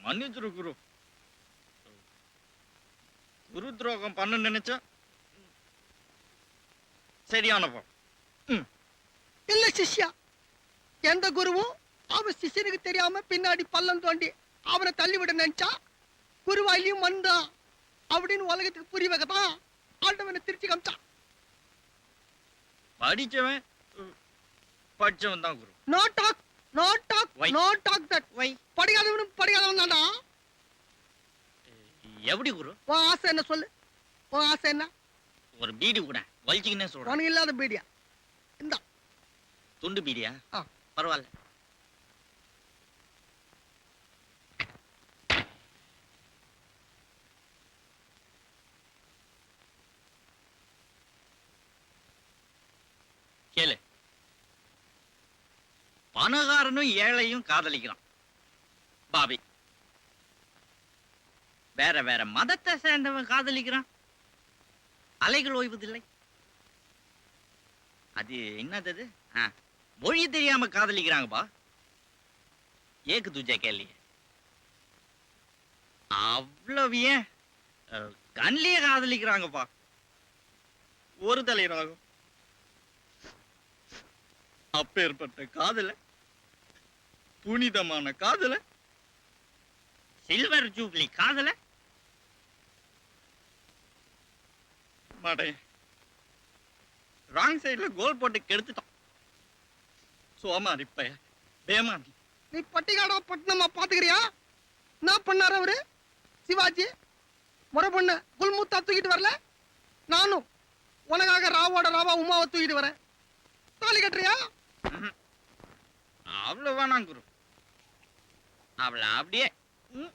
மன்னிச்சிரு குரு குரு துரோகம் பண்ண நினைச்சா சரியானப்பா இல்ல சிஷ்யா. எந்த குருவும் அவன் சிஷ்யனுக்கு தெரியாம பின்னாடி பள்ளம் தோண்டி அவனை தள்ளிவிட நினைச்சா குருவாயிலையும் மண்தான் அப்படின்னு உலகத்துக்கு புரிய வைக்கதான் ஆண்டவனை திருச்சி காமிச்சான். படிச்சவன் படிச்சவன் தான் குரு. No talk no talk Why? No talk that why படிக்காதவனும் படிக்காதவன் தான்டா. எப்படி குரு? உன் ஆசை என்ன சொல்லு? உன் ஆசை என்ன? ஒரு பீடி கூட வலிச்சுக்கினே சொல்றேன். உனக்கு இல்லாத பீடியா? இந்த. துண்டு பீடியா? ஆ. பரவாயில்ல. பணக்காரனும் ஏழையும் காதலிக்கிறான். பாபி வேற வேற மதத்தை சேர்ந்தவன் காதலிக்கிறான். அலைகள் ஓய்வதில்லை. அது என்னது அது? மொழி தெரியாம காதலிக்கிறாங்கப்பா. ஏக்கு துஜா கேள்வி அவ்வளவு ஏன்? அஹ், காதலிக்கிறாங்கப்பா. ஒரு தலை ராகம் அப்பேற்பட்ட காதல புனிதமான காதல? சில்வர் ஜூப்ளி காதல? மாட்டே ராங் சைடுல கோல் போட்டு கெடுத்துட்டான். சோமாரி பைய பேமானி நீ. பட்டிகாடா பட்டினமா பாத்துக்கிறியா? என்ன பண்ணாரு அவரு? சிவாஜி முறை பொண்ணு குல்முத்தா தூக்கிட்டு வரல? நானும் உனக்காக ராவோட ராவா உமாவை தூக்கிட்டு வரேன். தாலி கட்டுறியா? அவ்வளவு வேணாம் குரு அவளை அப்படியே ம்,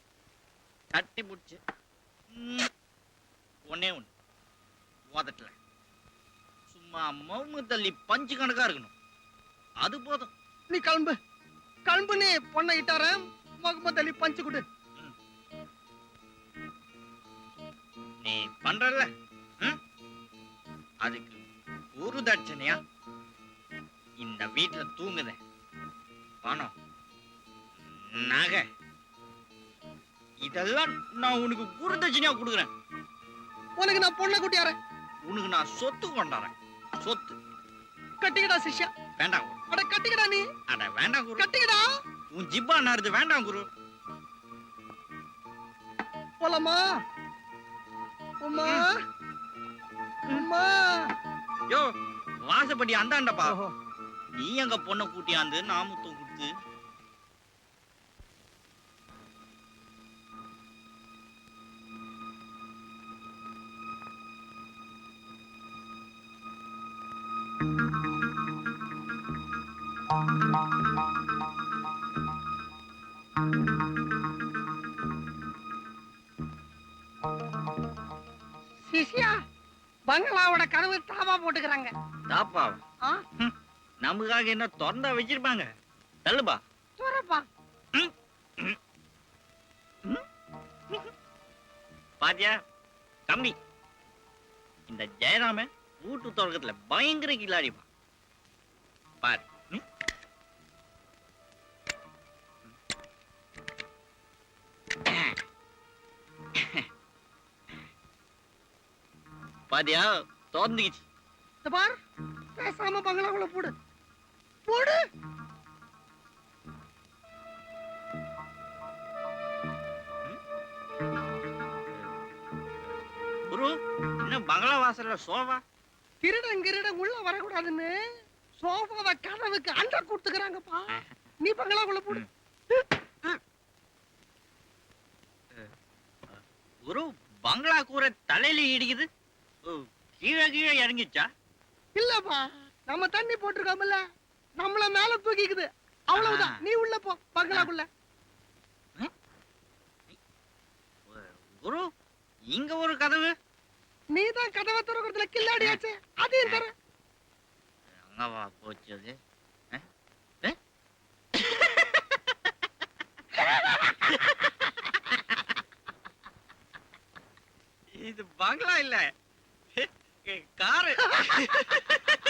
கட்டி பிடிச்சு ம், ஒண்ணே ஒண்ணு. ஓதட்டல சும்மா மௌமு தள்ளி பஞ்சு கணக்கா இருக்கணும். அது போதும். நீ கிளம்பு. கிளம்பு நீ பொண்ணை இட்டார முகமது அலி பஞ்சு கொடு. நீ பண்றல்ல. ம்? அதுக்கு ஒரு தட்சணையா இந்த வீட்டுல தூங்குத. பணம். நகை. இதெல்லாம் நான் உனக்கு குரு தட்சணையா கொடுக்குறேன். உனக்கு நான் பொண்ணை கூட்டியாரேன் உனக்கு நான் சொத்து கொண்டாடுறேன் சொத்து. கட்டிக்கடா சிஷ்யா. வேண்டாம் குரு. அட கட்டிக்கடா நீ. அட வேண்டாம் குரு. கட்டிக்கடா. உன் ஜிப்பா நாருது வேண்டாம் குரு. போலாமா? உமா? உமா? யோ வாசப்படி அந்தாண்டப்பா. நீ எங்க பொண்ணை கூட்டியாந்து நாமுத்தம் கொடுத்து சிஷ்யா பங்களாவோட கதவு தாவா போட்டுக்கிறாங்க. தாப்பா நமக்காக என்ன திறந்தா வச்சிருப்பாங்க? தள்ளுப்பா. தூரப்பா பாத்தியா கம்மி இந்த ஜெயராம வீட்டு தொடக்கத்துல பயங்கர கில்லாடிப்பா. பாரு பாத்தியா? திறந்துக்கிச்சு இந்த பார் பேசாம பங்களாக்குள்ள போடு. போடு. குரு இன்னும் பங்களா வாசல்ல சோபா திருடன் கிருடன் உள்ள வரக்கூடாதுன்னு சோஃபாவை கதவுக்கு அண்டை கொடுத்துக்கிறாங்கப்பா. நீ பங்களாக்குள்ள போடு. குரு பங்களா கூரை தலையில இடிக்குது. கீழே கீழே இறங்கிச்சா இல்லப்பா நம்ம தண்ணி போட்டிருக்கோம்ல. நம்மள மேல தூக்கிக்குது. அவ்வளவுதான். நீ உள்ள போ பங்களாக்குள்ள குரு இங்க ஒரு கதவு. நீ தான் கதவை திறக்கிறதுல கில்லாடியாச்சு அதையும் தர. அங்கவா போச்சு அது? இது பங்களா இல்ல. காரு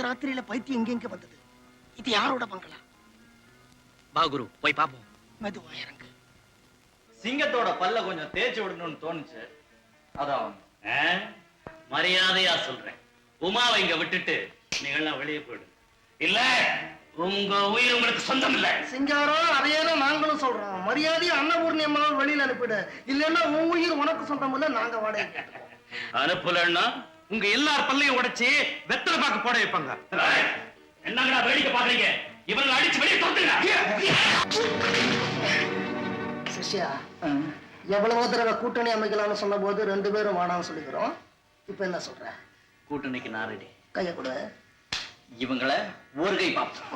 இந்த ராத்திரியில பைத்தியம் எங்க எங்க வந்தது. இது யாரோட பங்களா? வா குரு போய் பாப்போம். மெதுவா இறங்கு. சிங்கத்தோட பல்ல கொஞ்சம் தேய்ச்சி விடணும்னு தோணுச்சு. அதான்? மரியாதையா சொல்றேன். உமாவை இங்க விட்டுட்டு நீங்களாம் வெளியே போயிடு. இல்ல உங்க உயிர் உங்களுக்கு சொந்தம் இல்ல. சிங்காரம் அதையே தான் நாங்களும் சொல்றோம். மரியாதையை அன்னபூர்ணி அம்மாவை வெளியில அனுப்பிடு. இல்லைன்னா உன் உயிர் உனக்கு சொந்தம் இல்ல நாங்க வாடகை. அனுப்பலன்னா உங்க எல்லார் பல்லையும் உடைச்சு வெத்தலை பாக்கு போட வைப்பாங்க. என்னங்கடா வேடிக்கை பாக்குறீங்க? இவங்களை அடிச்சு வெளியே தொட்டுங்க சிஷ்யா எவ்வளவோ தடவை கூட்டணி அமைக்கலாம்னு சொன்ன போது ரெண்டு பேரும் வாடான்னு சொல்லிக்கிறோம். இப்ப என்ன சொல்ற? கூட்டணிக்கு நான் ரெடி கைய கொடு. இவங்கள ஒரு கை பாப்போம்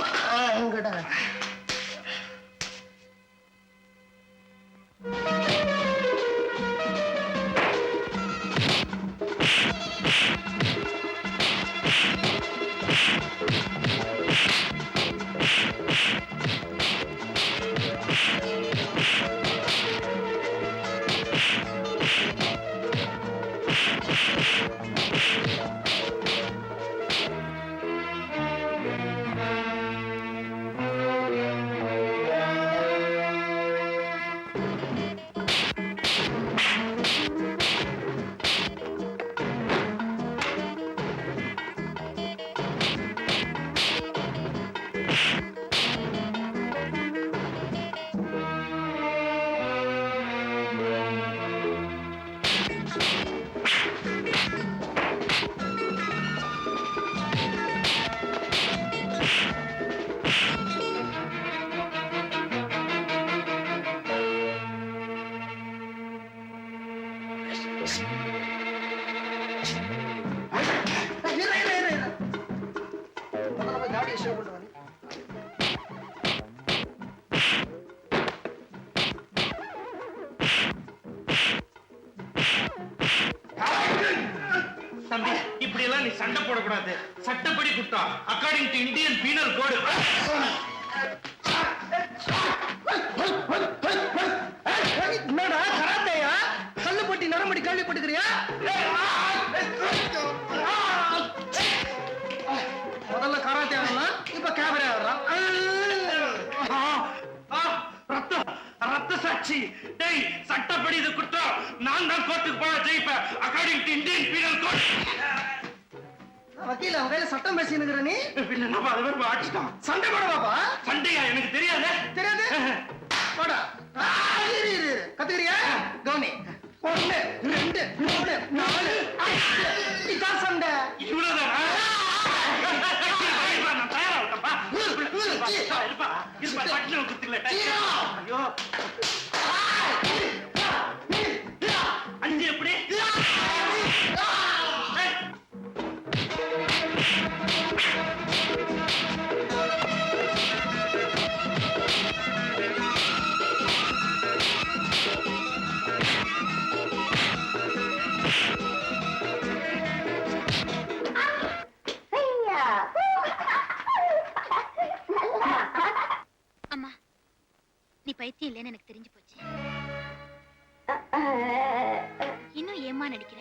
தம்பி இப்படி எல்லாம் நீ சண்டை போடக்கூடாது. சட்டப்படி குத்தம் according to Indian penal code என்னடா கராத்தையா? கல்லு போட்டி நரம்படி கேள்விப்பட்டுக்கிறியா? சாட்சி டேய் சட்டப்படி இது குற்றம். நான் தான் கோர்ட்டுக்கு போன ஜெயிப்பேன் according to Indian penal code வக்கீல்? அவன் கையில சட்டம் பேசினுங்கிற நீ? நம்ம அது பேர் அடிச்சிட்டான் சண்டை போட பாப்பா சண்டையா? எனக்கு தெரியாதே. தெரியாது? போடா. கத்துக்கிறியா? கவனி. ஒண்ணு ரெண்டு மூணு நாலு. இதான் சண்டை. இவ்வளவுதானா? இருப்பா, இருப்பா, பட்டுன்னு குத்தில. ஐயோ நீ பைத்தியம் இல்லைன்னு எனக்கு தெரிஞ்சு போச்சு. இன்னும் ஏம்மா நடிக்கிற?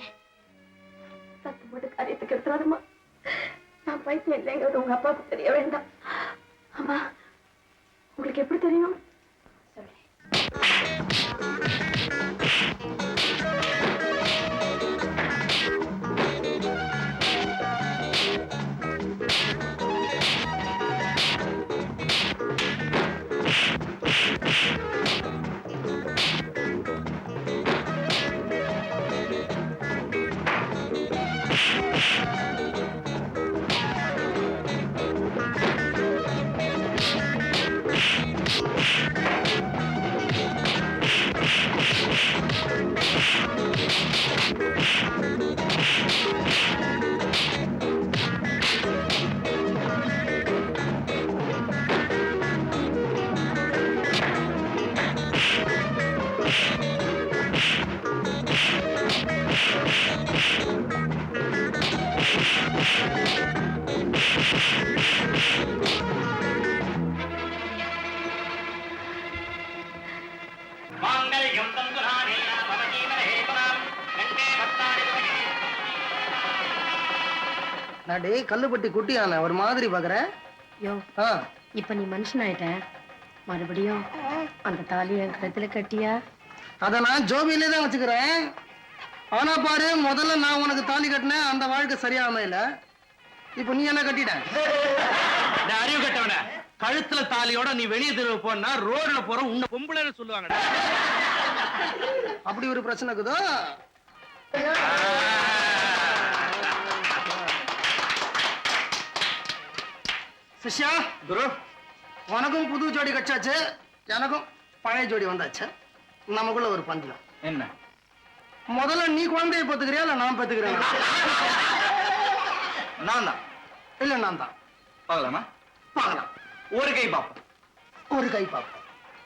சத்து போட்டு காரியத்துக்கு எடுத்துறாதுமா நான் பைத்தியம் இல்லைங்கிறது உங்க அப்பாவுக்கு தெரிய வேண்டாம். அம்மா உங்களுக்கு எப்படி தெரியும்? அடே கல்லுப்பட்டி குட்டியான ஒரு மாதிரி பாக்குற? யோ ஆ. இப்ப நீ மனுஷனாயிட்ட. மறுபடியும் அந்த தாலி என் கழுத்துல கட்டியா? அத நான் ஜோபியிலே தான் வச்சுக்கிறேன். ஆனா பாரு முதல்ல நான் உனக்கு தாலி கட்டினேன் அந்த வாழ்க்கை சரியா அமையல இப்போ நீ என்ன கட்டிட்ட? டேய், அறிவு கட்டவன கழுத்துல தாலியோட நீ வெளியே தெருவு போனா ரோட்ல போற உன்னை பொம்பளைன்னு சொல்லுவாங்கடா. அப்படி ஒரு பிரச்சனை சிஷ்யா குரு உனக்கும் புது ஜோடி கச்சாச்சு எனக்கும் பழைய ஜோடி வந்தாச்சு. நமக்குள்ள ஒரு பந்தயம் என்ன? முதல்ல நீ குழந்தைய பெத்துக்கிறியா இல்ல நான் பெத்துக்கிறேன் நான் தான். இல்ல நான் தான். பார்க்கலாமா? பார்க்கலாம். ஒரு கை பாப்போம் ஒரு கை பாப்போம்